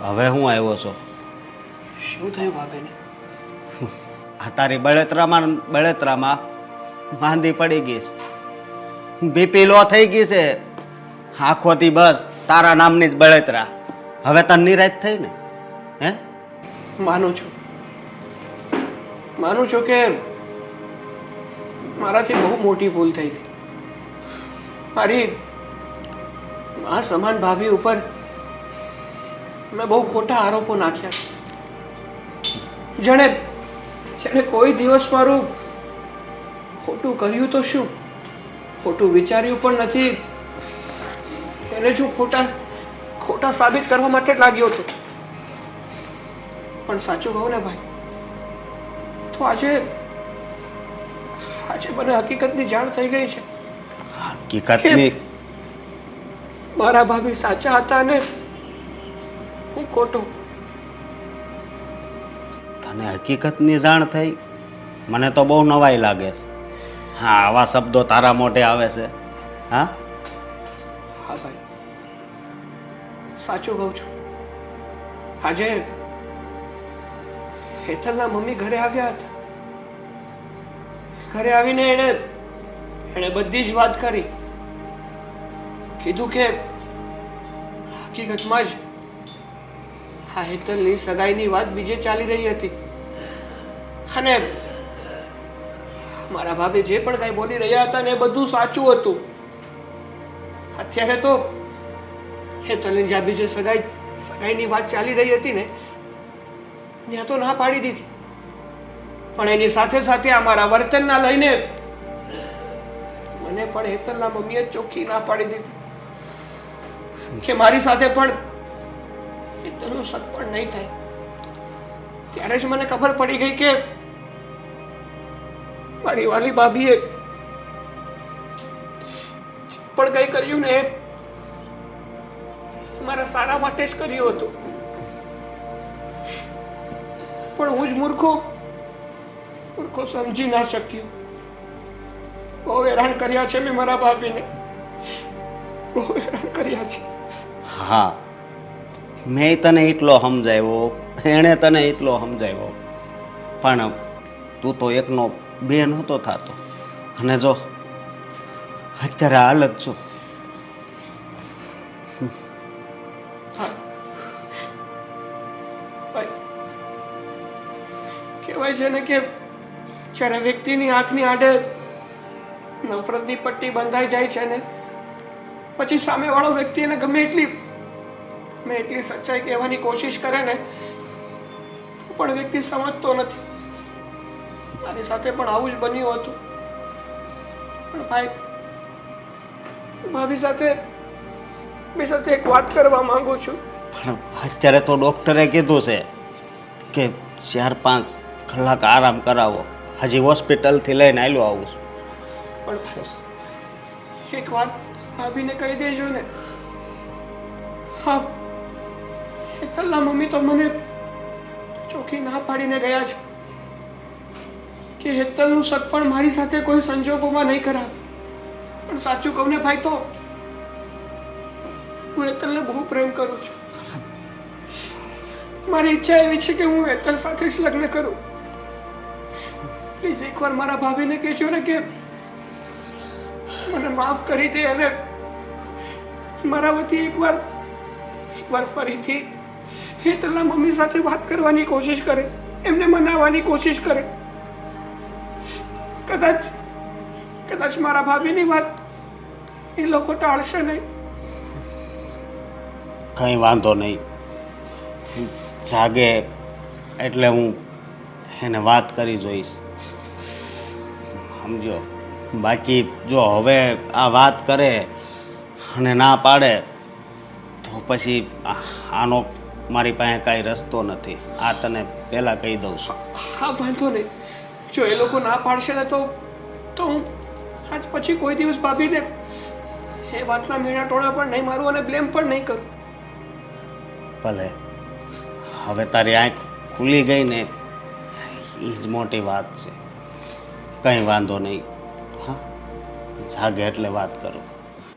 હવે હું આવ્યો છો. શું થયું ભાભીને? આ તારી બળેતરામાં બળેતરામાં માંદી પડી ગઈ બીપી લો થઈ ગઈ છે. આખોથી બસ તારા નામની જ બળેતરા. હવે તને નિરાશ થઈ ને? હે? માનું છું. માનું છું કે મારાથી બહુ મોટી ભૂલ થઈ ગઈ. મારી આ સમાન ભાભી ઉપર મેં બહુ ખોટા આરોપો નાખ્યા. જેણે જેણે કોઈ દિવસ મારું ખોટું કર્યું તો શું? ખોટું વિચાર્યું પણ નથી. એને જો ખોટા ખોટા સાબિત કરવા માટે લાગ્યો હતો. પણ સાચું કહું ને ભાઈ તો આજે આજે મને હકીકતની જાણ થઈ ગઈ છે. હકીકતની મારા ભાભી સાચા હતા ને હું ખોટો? તને હકીકતની જાણ થઈ? મને તો બહુ નવાઈ લાગે છે. હા આવા શબ્દો તારા મોઢે આવે છે. હા? હા ભાઈ. સાચું કહું છું. આજે હેતલના મમ્મી ઘરે આવ્યા હતા. ઘરે આવીને એણે એણે બધી જ વાત કરી. કીધું કે હકીકતમાં જ આ હેતલની સગાઈની વાત બીજે ચાલી રહી હતી. અને મારા ભાભી જે પણ કાંઈ બોલી રહ્યા હતા ને એ બધું સાચું હતું. અત્યારે તો હેતલની જ્યાં બીજે સગાઈ, સગાઈની વાત ચાલી રહી હતી ને, ત્યાં તો ના પાડી દીધી. પણ એની સાથે સાથે આ મારા વર્તનના લઈને મને પણ હેતલના મમ્મીએ ચોખ્ખી ના પાડી દીધી. કે મારી સાથે પણ હેતલનું સત્પણ નહીં થાય. ત્યારે જ મને ખબર પડી ગઈ કે મારી વાલી ભાભીએ પણ કંઈ કર્યું ને મારા સારા માટે જ કર્યું હતું. પણ હું જ મૂર્ખો મૂર્ખો સમજી ના શક્યો. બહુ હેરાન કર્યા છે મેં મારા ભાભીને બહુ હેરાન કર્યા છે. હા. મેં તને એટલો સમજાવ્યો, એણે તને એટલો સમજાવ્યો. પણ તું તો એકનો બે નહોતો થતો. અને જો, અત્યારે હાલત ભાઈ, કહેવાય છે ને કે જ્યારે વ્યક્તિની આંખની આડે નફરતની પટ્ટી બંધાઈ જાય છે ને, પછી સામેવાળો વ્યક્તિ એને ગમે એટલી ગમે એટલી સચ્ચાઈ કહેવાની કોશિશ કરે ને પણ વ્યક્તિ સમજતો નથી. મારી સાથે પણ આવું જ બન્યું હતું. પણ ભાઈ ભાભી સાથે મેં સાથે એક વાત કરવા માંગુ છું. પણ અત્યારે તો ડૉક્ટરે કીધું છે કે ચાર પાંચ કલાક આરામ કરાવો. હજી હોસ્પિટલથી લઈને આવ્યો આવું છું. પણ એક વાત ભાભીને કહી દેજો ને. હા હેતલના મમ્મી તો મને ચોખ્ખી ના પાડીને ગયા છે કે હેતલનું સગપણ મારી સાથે કોઈ સંજોગોમાં નહીં કરાવે પણ સાચું કહું ને ભાઈ તો હું હેતલને બહુ પ્રેમ કરું છું. મારી ઈચ્છા એવી છે કે હું હેતલ સાથે જ લગ્ન કરું. પ્લીઝ એકવાર મારા ભાભીને કહેજો ને કે મને માફ કરી દે અને મારા વતી એકવાર એકવાર ફરીથી હેતલના મમ્મી સાથે વાત કરવાની કોશિશ કરે, એમને મનાવવાની કોશિશ કરે. કદાચ કદાચ મારા ભાભીની વાત એ લોકો ટાળશે નહીં. કંઈ વાંધો નહીં. જાગે એટલે હું એને વાત કરી જોઈશ. સમજો. બાકી જો હવે આ વાત કરે અને ના પાડે, તો પછી આનો મારી પાસે કાંઈ રસ્તો નથી. આ તને પહેલાં કહી દઉં છું. હા વાંધો નહીં. જો એ લોકો ના પાડશે ને તો તો હું આજ પછી કોઈ દિવસ ભાભીને એ વાતના મેળા ટોળા પણ નહીં મારું અને બ્લેમ પણ નહીં કરું. ભલે. હવે તારી આંખ ખુલી ગઈ ને એ જ મોટી વાત છે. કંઈ વાંધો નહીં. હા જાગે એટલે વાત કરું.